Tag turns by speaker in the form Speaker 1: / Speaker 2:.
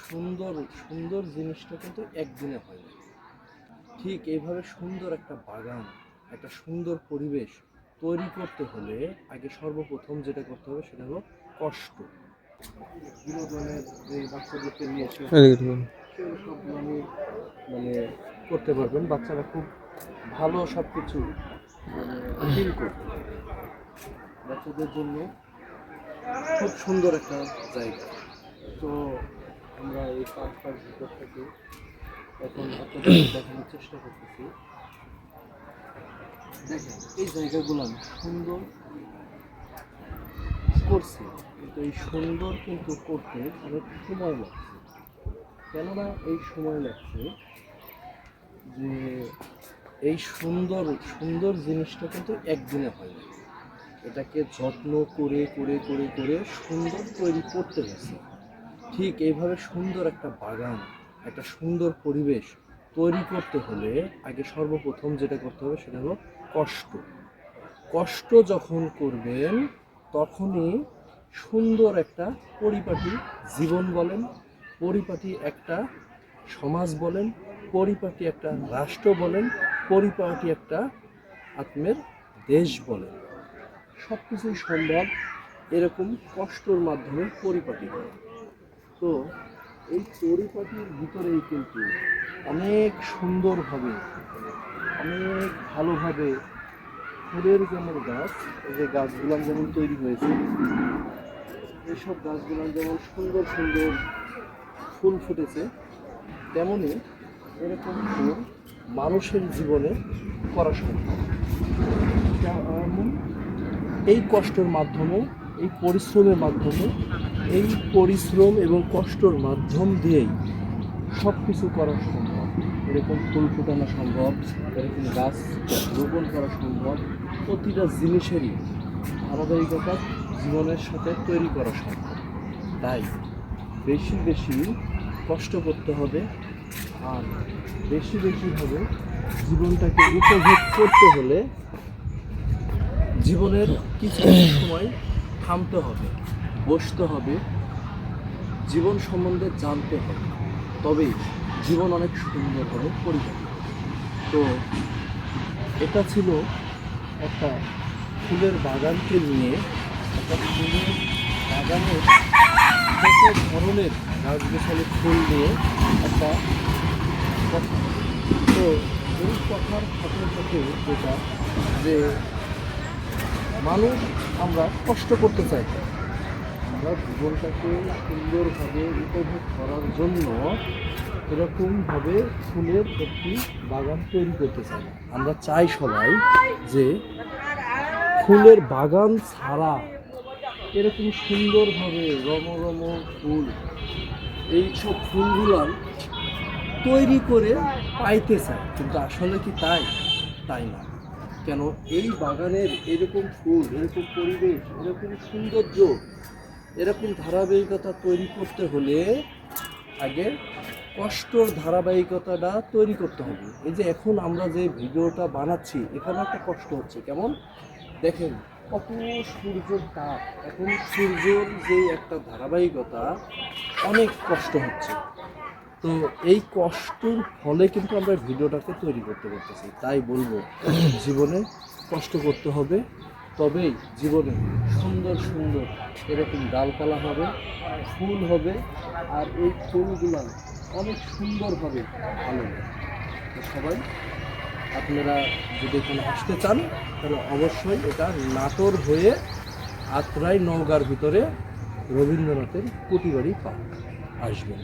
Speaker 1: সুন্দর সুন্দর জিনিসটা কিন্তু একদিনে হয় না। ঠিক এইভাবে সুন্দর একটা বাগান একটা সুন্দর পরিবেশ তৈরি করতে হলে আগে সর্বপ্রথম যেটা করতে হবে সেটা হলো কষ্ট। বিনোদনের যে বাচ্চাদেরকে নিয়ে এসে সেগুলো সবগুলো আমি মানে করতে পারবেন। বাচ্চারা খুব ভালো সব কিছু ফিল করবে। বাচ্চাদের জন্য খুব সুন্দর একটা জায়গা। তো আমরা এই পার্কটার ভিতর থেকে এখন দেখানোর চেষ্টা করতেছি। দেখেন এই জায়গাগুলো আমি সুন্দর করছি কিন্তু এই সুন্দর কিন্তু করতে অনেক সময় লাগছে। কেননা এই সময় লাগছে যে এই সুন্দর সুন্দর জিনিসটা কিন্তু একদিনে হয় না। এটাকে যত্ন করে করে করে করে সুন্দর তৈরি করতে গেছে ঠিক এইভাবে সুন্দর একটা বাগান, একটা সুন্দর পরিবেশ তৈরি করতে হলে আগে সর্বপ্রথম যেটা করতে হবে সেটা হলো কষ্ট। কষ্ট যখন করবেন, তখনই সুন্দর একটা পরিপাটি জীবন বলেন, পরিপাটি একটা সমাজ বলেন, পরিপাটি একটা রাষ্ট্র বলেন, পরিপাটি একটা আত্মের দেশ বলেন। সব কিছুই সম্ভব এরকম কষ্টর মাধ্যমে পরিপাটি করা। তো এই পরিপাটির ভিতরেই কিন্তু অনেক সুন্দরভাবে, অনেক ভালোভাবে ফুলের যেমন গাছ যে গাছগুলো যেমন তৈরি হয়েছে এইসব গাছগুলো যেমন সুন্দর সুন্দর ফুল ফুটেছে, তেমনি এরকম ফুল মানুষের জীবনে করা সম্ভব। এই কষ্টের মাধ্যমে, এই পরিশ্রমের মাধ্যমে এই পরিশ্রম এবং কষ্টর মাধ্যম দিয়েই সব কিছু করা সম্ভব। এরকম ফুল ফোটানো সম্ভব, এরকম গাছ রোপণ করা সম্ভব, প্রতিটা জিনিসেরই ধারাবাহিকতা জীবনের সাথে তৈরি করা সম্ভব। তাই বেশি বেশি কষ্ট করতে হবে আর বেশি বেশিভাবে জীবনটাকে উপভোগ করতে হলে জীবনের কিছু কিছু সময় থামতে হবে। বসতে হবে, জীবন সম্বন্ধে জানতে হবে। তবেই জীবন অনেক সুন্দরভাবে পরিচালিত। তো এটা ছিল একটা ফুলের বাগানকে নিয়ে, একটা ফুলের বাগানের কত ধরনের গাছ গাছগাছালি ফুল নিয়ে একটা কথা। তো এই কথার সাথে সাথে যেটা যে মানুষ আমরা কষ্ট করতে চাই। জীবনটাকে সুন্দরভাবে উপভোগ করার জন্য এরকমভাবে ফুলের একটি বাগান তৈরি করতে চাই। আমরা চাই সবাই যে ফুলের বাগান ছাড়া এরকম সুন্দরভাবে রম রম ফুল, এইসব ফুলগুলান তৈরি করে পাইতে চায় কিন্তু আসলে কি তাই? তাই না। কেন এই বাগানের এরকম ফুল, এরকম পরিবেশ, এরকম সৌন্দর্য এরকম ধারাবাহিকতা তৈরি করতে হলে আগে কষ্টর ধারাবাহিকতাটা তৈরি করতে হবে। এই যে এখন আমরা যে ভিডিওটা বানাচ্ছি, এখানে একটা কষ্ট হচ্ছে। কেমন? দেখেন, কত সূর্যের তাপ, এখন সূর্যের যে একটা ধারাবাহিকতা, অনেক কষ্ট হচ্ছে। তো এই কষ্টর ফলে কিন্তু আমরা ভিডিওটাকে তৈরি করতে পারতেছি। তাই বলব, জীবনে কষ্ট করতে হবে। তবেই জীবনে সুন্দর সুন্দর এরকম ডালপালা হবে, ফুল হবে, আর এই ফুলগুলো অনেক সুন্দরভাবে ভালো হবে। তো সবাই, আপনারা যদি এখানে আসতে চান, তাহলে অবশ্যই এটা নাটোর হয়ে আত্রাই নওগাঁর ভিতরে রবীন্দ্রনাথের প্রতিবারই পার্ক আসবেন।